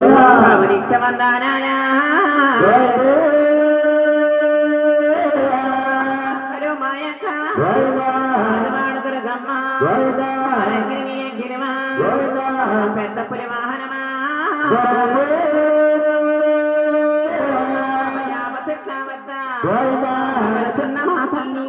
నిత్యమందానా hello మాయక్క Durgamma గిరిమి గిరిమా పెద్ద పులి వాహనమా చెట్ల వద్ద మా తల్లి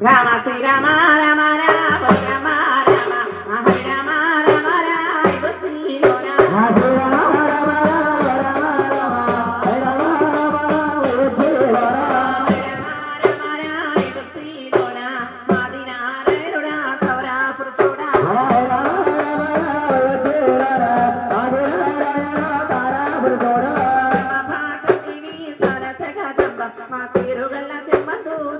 Rama, Rama, Rama, pues Rama, Rama.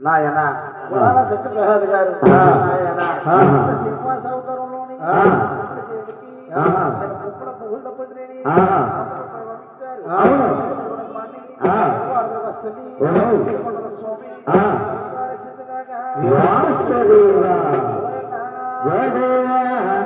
నాయన. పురాణ సత్యప్రసాద్ గారు. నాయన. సింహాసవతారంలోని ఇప్పుడు బహుళ పొందిని Raghuram.